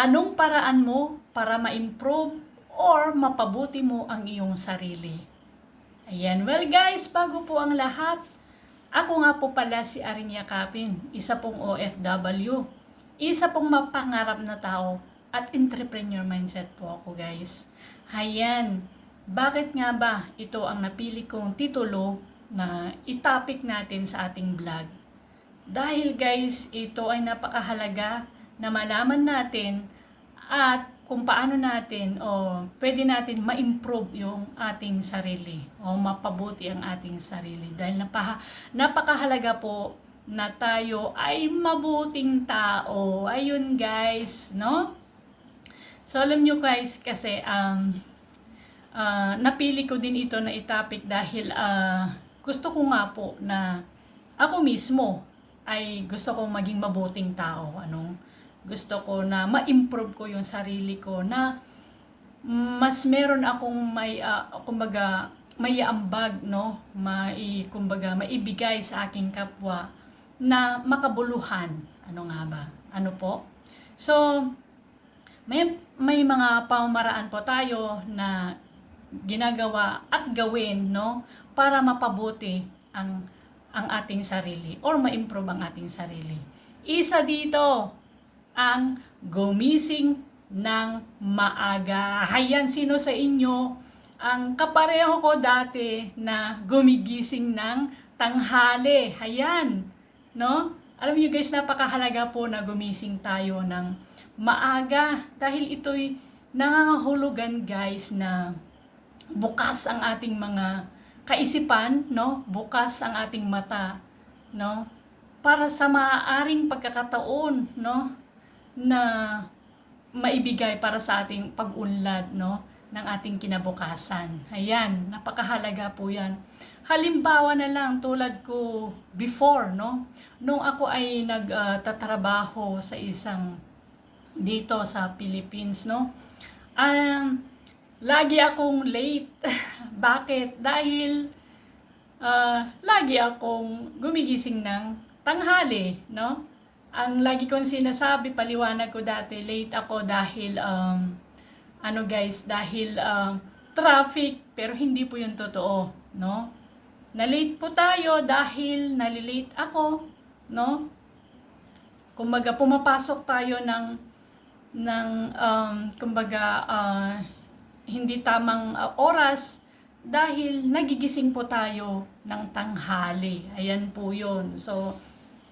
Anong paraan mo para ma-improve or mapabuti mo ang iyong sarili? Ayan, well guys, bago po ang lahat, ako nga po pala si Arinya Kapin, isa pong OFW, isa pong mapangarap na tao at entrepreneur mindset po ako guys. Ayan, bakit nga ba ito ang napili kong titulo na itapik natin sa ating vlog? Dahil guys, ito ay napakahalaga na malaman natin at kung paano natin o pwede natin ma-improve yung ating sarili o mapabuti ang ating sarili. Dahil napaha, napakahalaga po na tayo ay mabuting tao. Ayun guys, no? So alam nyo guys, kasi um, uh, napili ko din ito na itapik dahil uh, gusto ko nga po na ako mismo ay gusto kong maging mabuting tao. Anong? Gusto ko na ma-improve ko yung sarili ko na mas meron akong may uh, kumbaga may ambag no? Mai kumbaga maibigay sa aking kapwa na makabuluhan. Ano nga ba? Ano po? So may may mga pamamaraan po tayo na ginagawa at gawin no? Para mapabuti ang ang ating sarili or ma-improve ang ating sarili. Isa dito ang gumising ng maaga. Hayan, sino sa inyo ang kapareho ko dati na gumigising ng tanghali. Hayan, no? Alam niyo guys, napakahalaga po na gumising tayo ng maaga dahil ito'y nangangahulugan guys na bukas ang ating mga kaisipan, no? Bukas ang ating mata, no? Para sa maaaring pagkakataon, no? Na maibigay para sa ating pag-unlad no ng ating kinabukasan. Ayan, napakahalaga po 'yan. Halimbawa na lang tulad ko before no, nung ako ay nagtatrabaho uh, sa isang dito sa Philippines no. Um, lagi akong late. Bakit? Dahil uh, lagi akong gumigising ng tanghali, no? Ang lagi kong sinasabi, paliwanag ko dati, late ako dahil, um, ano guys, dahil um, traffic, pero hindi po yung totoo, no? Na-late po tayo dahil nalilate ako, no? Kumbaga, pumapasok tayo ng, ng um, kumbaga, uh, hindi tamang uh, oras dahil nagigising po tayo ng tanghali. Ayan po yun. So,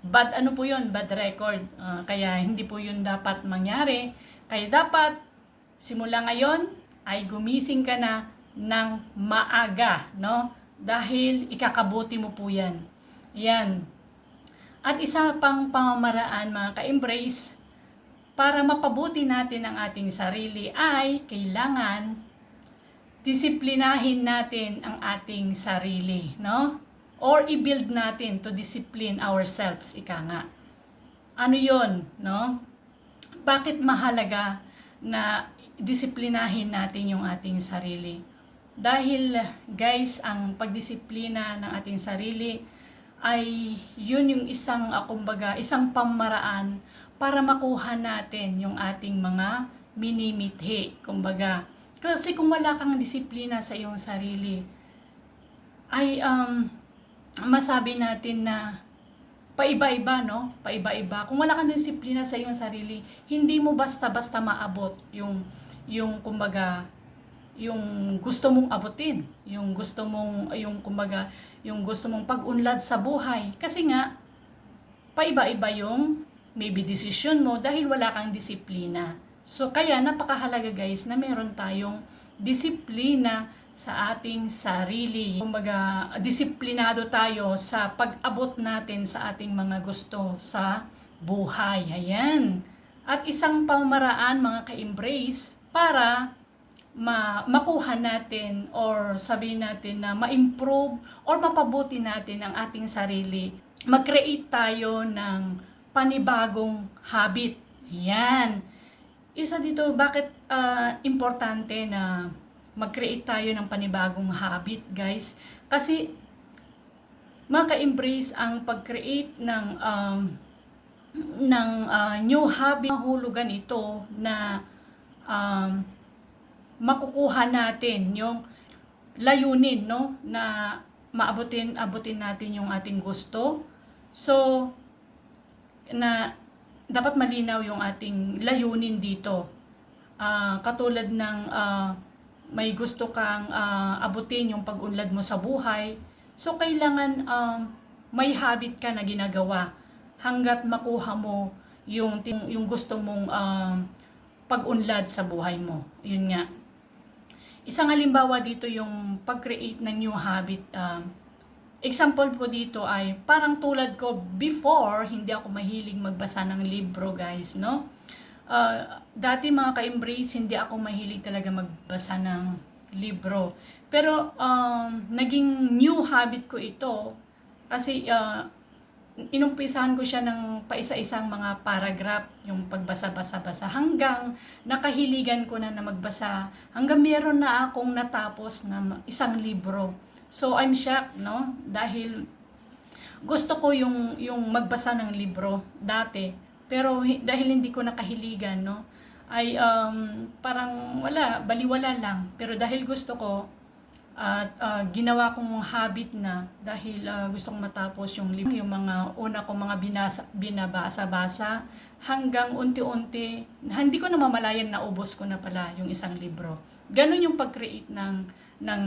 bad ano po yun, bad record. Uh, kaya hindi po yun dapat mangyari. Kaya dapat simula ngayon ay gumising ka na ng maaga, no? Dahil ikakabuti mo po yan. Yan. At isa pang pamamaraan mga ka-embrace, para mapabuti natin ang ating sarili ay kailangan disiplinahin natin ang ating sarili, no? Or i-build natin to discipline ourselves, ika nga. Ano yon no? Bakit mahalaga na disiplinahin natin yung ating sarili? Dahil guys, ang pagdisiplina ng ating sarili ay yun yung isang, uh, kumbaga, isang pamaraan para makuha natin yung ating mga minimithi. Kumbaga, kasi kung wala kang disiplina sa iyong sarili, ay um, masabi natin na paiba-iba, no? Paiba-iba. Kung wala kang disiplina sa iyong sarili, hindi mo basta-basta maabot yung, yung kumbaga, yung gusto mong abutin, yung gusto mong, yung kumbaga, yung gusto mong pag-unlad sa buhay. Kasi nga, paiba-iba yung maybe decision mo dahil wala kang disiplina. So, kaya napakahalaga guys na meron tayong disiplina sa ating sarili. Kumbaga, disiplinado tayo sa pag-abot natin sa ating mga gusto sa buhay. Ayan. At isang pamaraan mga ka-embrace para ma makuha natin or sabihin natin na ma-improve or mapabuti natin ang ating sarili. Mag-create tayo ng panibagong habit. Yan. Isa dito, bakit uh, importante na mag-create tayo ng panibagong habit, guys. Kasi maka-embrace ang pag-create ng um, ng ah, new hobby, hulugan ito na um, makukuha natin yung layunin no na maabutin abutin natin yung ating gusto. So na dapat malinaw yung ating layunin dito. Ah, katulad ng ah, may gusto kang ah, abutin yung pag-unlad mo sa buhay. So kailangan um, may habit ka na ginagawa hanggat makuha mo yung yung gusto mong um, pag-unlad sa buhay mo. Yun nga. Isang halimbawa dito yung pag-create ng new habit. Um, example po dito ay parang tulad ko before, hindi ako mahilig magbasa ng libro guys, no? Uh, dati mga ka-embrace, hindi ako mahilig talaga magbasa ng libro. Pero um, naging new habit ko ito kasi uh, inumpisahan ko siya ng paisa-isang mga paragraph, yung pagbasa-basa-basa, hanggang nakahiligan ko na na magbasa, hanggang meron na akong natapos na isang libro. So, I'm shocked, no? Dahil gusto ko yung, yung magbasa ng libro dati, pero hi- dahil hindi ko nakahiligan, no? Ay um, parang wala, baliwala lang. Pero dahil gusto ko, at ah, ginawa kong habit na dahil ah, gusto kong matapos yung libro, yung mga una kong mga binasa, binabasa-basa hanggang unti-unti, hindi ko na mamalayan na ubos ko na pala yung isang libro. Ganon yung pag-create ng, ng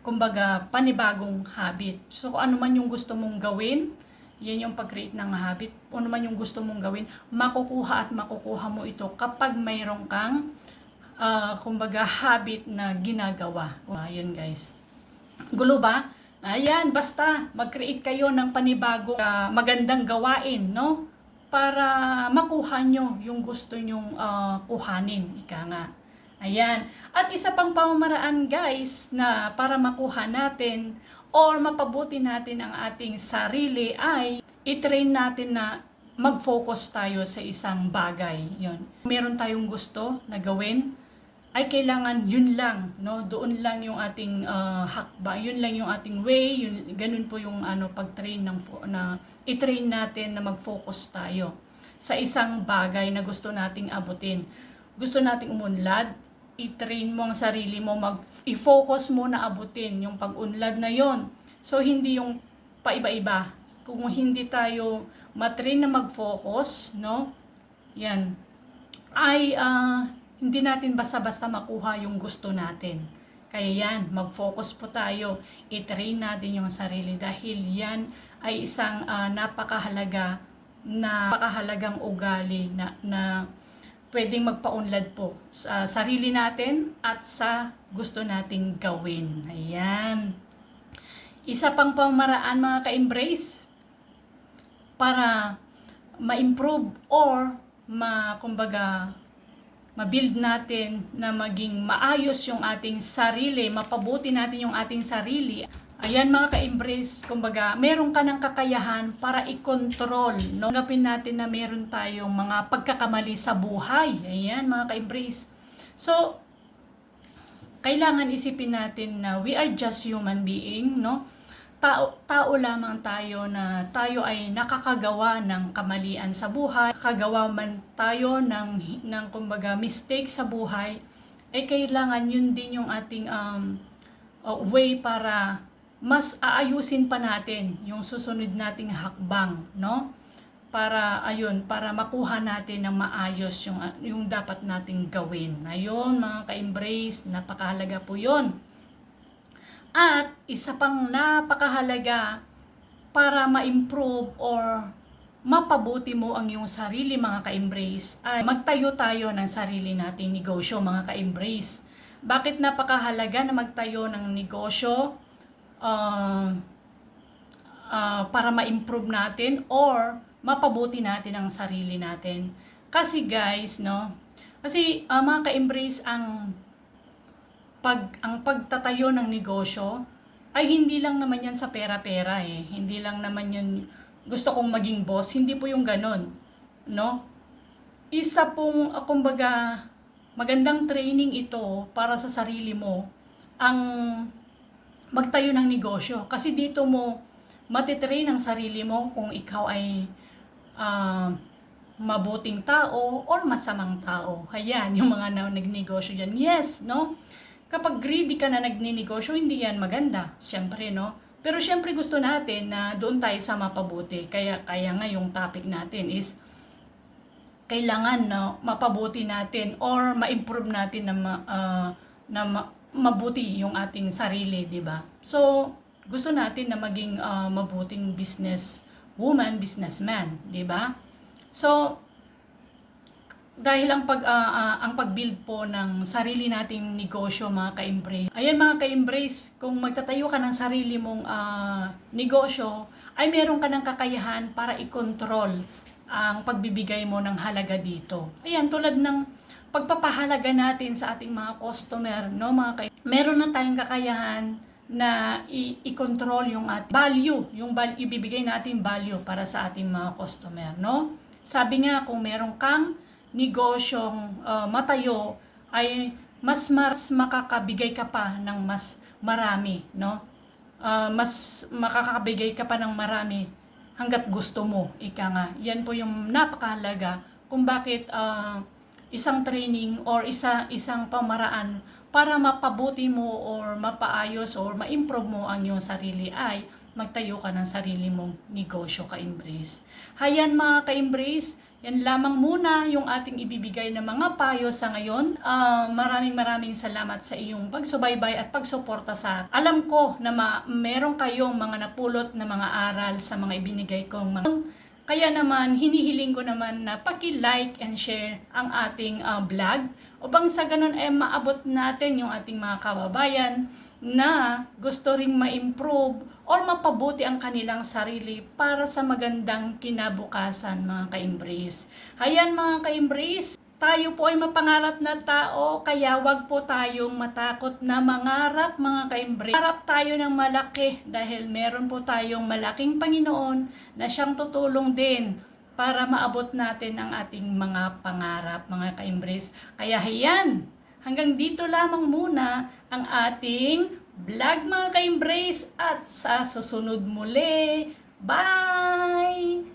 kumbaga, panibagong habit. So, kung ano man yung gusto mong gawin, yan yung pag-create ng habit. Kung ano man yung gusto mong gawin, makukuha at makukuha mo ito kapag mayroon kang ah, kumbaga habit na ginagawa. Ayun guys. Gulo ba? Ayan, basta mag-create kayo ng panibago ah, magandang gawain, no? Para makuha nyo yung gusto nyong ah, kuhanin. Ika nga. Ayan. At isa pang pamamaraan guys na para makuha natin or mapabuti natin ang ating sarili ay i-train natin na mag-focus tayo sa isang bagay. Yun. Meron tayong gusto na gawin, ay kailangan yun lang, no? Doon lang yung ating uh, hakba, yun lang yung ating way, yun, ganun po yung ano pag-train ng na i-train natin na mag-focus tayo sa isang bagay na gusto nating abutin. Gusto nating umunlad, i-train mo ang sarili mo, mag i-focus mo na abutin yung pag-unlad na yon. So hindi yung paiba-iba. Kung hindi tayo matrain na mag-focus, no? Yan. Ay ah, hindi natin basta-basta makuha yung gusto natin. Kaya yan, mag-focus po tayo, i-train natin yung sarili dahil yan ay isang ah, napakahalaga na napakahalagang ugali na, na pwedeng magpaunlad po sa sarili natin at sa gusto nating gawin. Ayan. Isa pang pamaraan mga ka-embrace para ma-improve or ma kumbaga ma-build natin na maging maayos yung ating sarili, mapabuti natin yung ating sarili. Ayan mga ka-embrace, kumbaga, meron ka ng kakayahan para i-control. No? Tanggapin natin na meron tayong mga pagkakamali sa buhay. Ayan mga ka-embrace. So, kailangan isipin natin na we are just human being, no? Tao, tao lamang tayo na tayo ay nakakagawa ng kamalian sa buhay, nakakagawa man tayo ng, ng kumbaga mistake sa buhay, eh kailangan yun din yung ating um, uh, way para mas aayusin pa natin yung susunod nating hakbang, no? Para ayun, para makuha natin ng maayos yung yung dapat nating gawin. Ayun, mga ka-embrace, napakahalaga po 'yon. At isa pang napakahalaga para ma-improve or mapabuti mo ang iyong sarili mga ka-embrace ay magtayo tayo ng sarili nating negosyo mga ka-embrace. Bakit napakahalaga na magtayo ng negosyo uh, uh, para ma-improve natin or mapabuti natin ang sarili natin? Kasi guys, no? Kasi uh, mga ka-embrace ang pag ang pagtatayo ng negosyo ay hindi lang naman yan sa pera-pera eh. Hindi lang naman yun gusto kong maging boss, hindi po yung ganon. No? Isa pong, uh, kumbaga, magandang training ito para sa sarili mo ang magtayo ng negosyo. Kasi dito mo matitrain ang sarili mo kung ikaw ay ah, mabuting tao or masamang tao. Ayan, yung mga na nagnegosyo dyan. Yes, no? Kapag greedy ka na nagninegosyo, hindi yan maganda. Siyempre, no? Pero siyempre gusto natin na doon tayo sa mapabuti. Kaya, kaya nga yung topic natin is kailangan na mapabuti natin or ma-improve natin na, ma, ah, na ma- mabuti yung ating sarili, di ba? So, gusto natin na maging ah, mabuting business woman, businessman, di ba? So, dahil ang pag ah, ah, ang pag-build po ng sarili nating negosyo mga ka-embrace. Ayan mga ka-embrace, kung magtatayo ka ng sarili mong ah, negosyo, ay meron ka ng kakayahan para i-control ang pagbibigay mo ng halaga dito. Ayan, tulad ng pagpapahalaga natin sa ating mga customer, no mga kay meron na tayong kakayahan na i-control yung at value, yung val- ibibigay natin value para sa ating mga customer, no? Sabi nga kung meron kang negosyong uh, matayo ay mas mas makakabigay ka pa ng mas marami, no? Ah, mas makakabigay ka pa ng marami hanggat gusto mo, ika nga. Yan po yung napakahalaga kung bakit ah, isang training or isa isang pamaraan para mapabuti mo or mapaayos or ma-improve mo ang iyong sarili ay magtayo ka ng sarili mong negosyo ka-embrace. Hayan mga ka-embrace, yan lamang muna yung ating ibibigay na mga payo sa ngayon. Ah, maraming maraming salamat sa iyong pagsubaybay at pagsuporta sa alam ko na ma- meron kayong mga napulot na mga aral sa mga ibinigay kong mga kaya naman, hinihiling ko naman na paki-like and share ang ating ah, vlog upang sa ganun ay maabot natin yung ating mga kababayan na gusto ring ma-improve or mapabuti ang kanilang sarili para sa magandang kinabukasan mga ka-embrace. Hayan mga ka-embrace, tayo po ay mapangarap na tao, kaya wag po tayong matakot na mangarap mga ka-embrace. Harap tayo ng malaki dahil meron po tayong malaking Panginoon na siyang tutulong din para maabot natin ang ating mga pangarap mga ka-embrace. Kaya hiyan, hanggang dito lamang muna ang ating vlog mga ka-embrace at sa susunod muli. Bye!